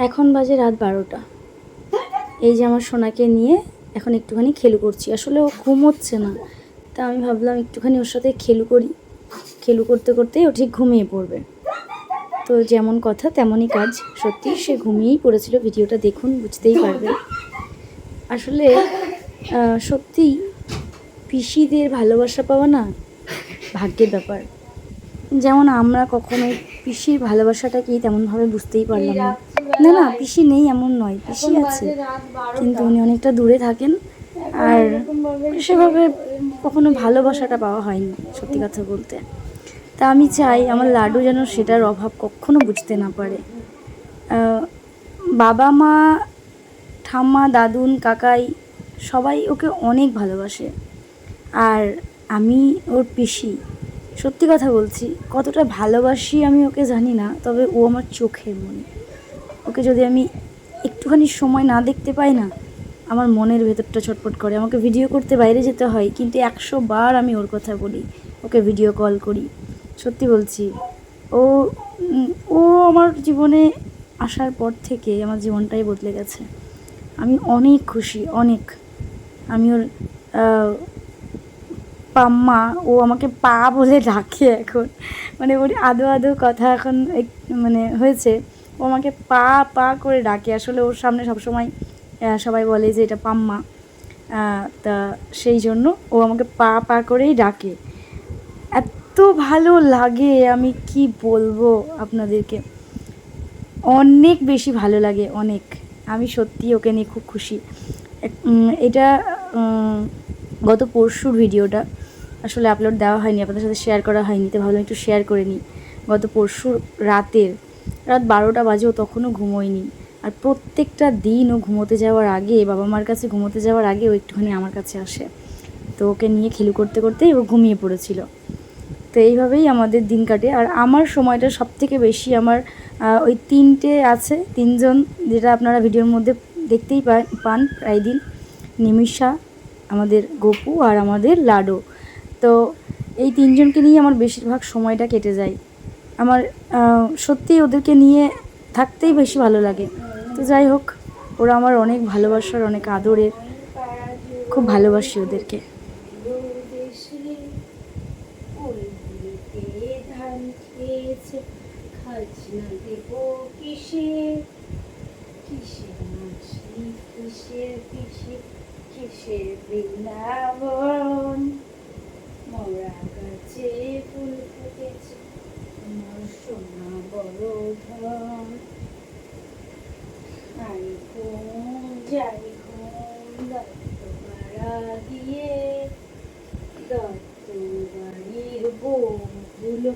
এখন বাজে রাত বারোটা। এই যে আমার সোনাকে নিয়ে এখন একটুখানি খেলু করছি। আসলে ও ঘুমোচ্ছে না। তা আমি ভাবলাম একটুখানি ওর সাথে খেলু করি। খেলু করতে করতেই ও ঠিক ঘুমিয়ে পড়বে। তো যেমন কথা তেমনই কাজ। সত্যি সে ঘুমিয়েই পড়েছিল। ভিডিওটা দেখুন বুঝতেই পারবে। আসলে আহ, সত্যিই পিসিদের ভালোবাসা পাওয়া না ভাগ্যের ব্যাপার। যেমন আমরা কখনো পিসির ভালোবাসাটা কি তেমনভাবে বুঝতেই পারলাম না। না না পিসি নেই এমন নয় পিসি আছে। কিন্তু উনি অনেকটা দূরে থাকেন। আর সেভাবে কখনো ভালোবাসাটা পাওয়া হয়নি সত্যি কথা বলতে। তা আমি চাই আমার লাডু যেন সেটার অভাব কখনো বুঝতে না পারে। বাবা মা ঠাম্মা দাদুন কাকাই সবাই ওকে অনেক ভালোবাসে। আর আমি ওর পিসি। সত্যি কথা বলছি, কতটা ভালোবাসি আমি ওকে জানি না, তবে ও আমার চোখের মনে। ওকে যদি আমি একটুখানি সময় না দেখতে পাই না, আমার মনের ভেতরটা ছটফট করে। আমাকে ভিডিও করতে বাইরে যেতে হয়, কিন্তু একশো বার আমি ওর কথা বলি, ওকে ভিডিও কল করি। সত্যি বলছি, ও ও আমার জীবনে আসার পর থেকে আমার জীবনটাই বদলে গেছে। আমি অনেক খুশি, অনেক। আমি ওর পাম্মা ও আমাকে পা বলে ডাকে এখন। মানে ওর আদো আদো কথা এখন মানে হয়েছে। ও আমাকে পা পা করে ডাকে। আসলে ওর সামনে সবসময় সবাই বলে যে এটা পাম্মা। তা সেই জন্য ও আমাকে পা পা করেই ডাকে। এত ভালো লাগে, আমি কি বলব আপনাদেরকে? অনেক বেশি ভালো লাগে, অনেক। আমি সত্যি ওকে নিয়ে খুব খুশি। এটা গত পরশুর ভিডিওটা আসলে আপলোড দেওয়া হয়নি, আপনাদের সাথে শেয়ার করা হয়নি, তো ভাবলাম একটু শেয়ার করে নিই। গত পরশু রাতের, রাত বারোটা বাজেও তখনও ঘুমোয়নি। আর প্রত্যেকটা দিন ও ঘুমোতে যাওয়ার আগে, বাবা মার কাছে ঘুমোতে যাওয়ার আগে ও একটুখানি আমার কাছে আসে। তো ওকে নিয়ে খেলু করতে করতেই ও ঘুমিয়ে পড়েছিল। তো এইভাবেই আমাদের দিন কাটে। আর আমার সময়টা সব থেকে বেশি আমার ওই তিনটে আছে, তিনজন যেটা আপনারা ভিডিওর মধ্যে দেখতেই পান পান, প্রায় দিন। নিমিষা আমাদের গপু আর আমাদের লাডো। তো এই তিনজনকে নিয়ে আমার বেশিরভাগ সময়টা কেটে যায়। আমার সত্যি ওদেরকে নিয়ে থাকতেই বেশি ভালো লাগে। তো যাই হোক, ওরা আমার অনেক ভালোবাসার, অনেক আদরের। খুব ভালোবাসি ওদেরকে। কিসের কিসের কিসের বৃন্দাবন ঘুম যাই ঘুম দত্ত ভাড়া দিয়ে দত্ত বাড়ির বউগুলো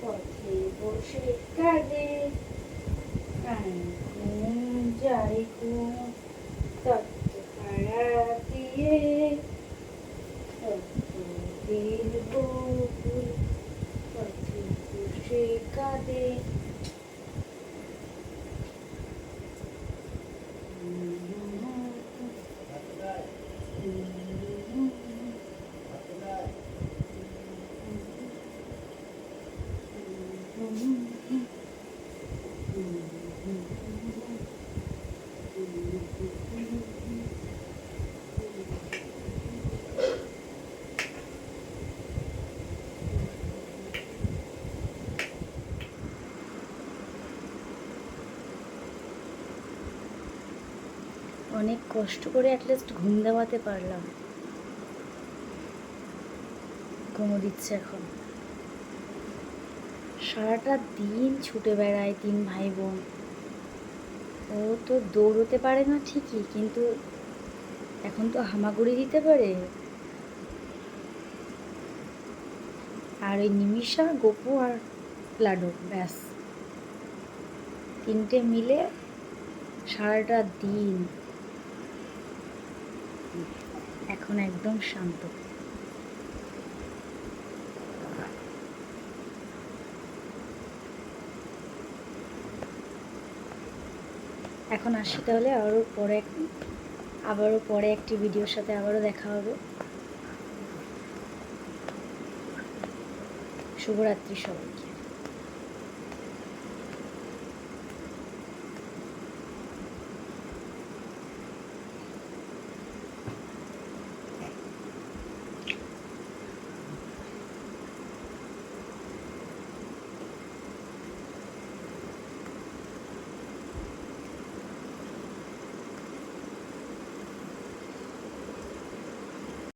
পথে বসে কাঁদে ঘুম যাই ঘুম দত্ত ভাড়া দিয়ে দত্তদের বউগুলো পথে বসে কাঁদে অনেক কষ্ট করে অ্যাটলিস্ট ঘুম দেওয়াতে পারলাম। ঘুমো দিচ্ছে এখন। সারাটা দিন ছুটে বেড়ায় তিন ভাই বোন ও তো দৌড়তে পারে না ঠিকই, কিন্তু এখন তো হামাগুড়ি দিতে পারে। আর ওই নিমিষা, গোপু আর লাডু, ব্যাস। তিনটে মিলে সারাটা দিন। এখন একদম শান্ত। এখন আসি তাহলে, আবারও পরে আবারও পরে একটি ভিডিওর সাথে আবারও দেখা হবে। শুভরাত্রি সবাইকে।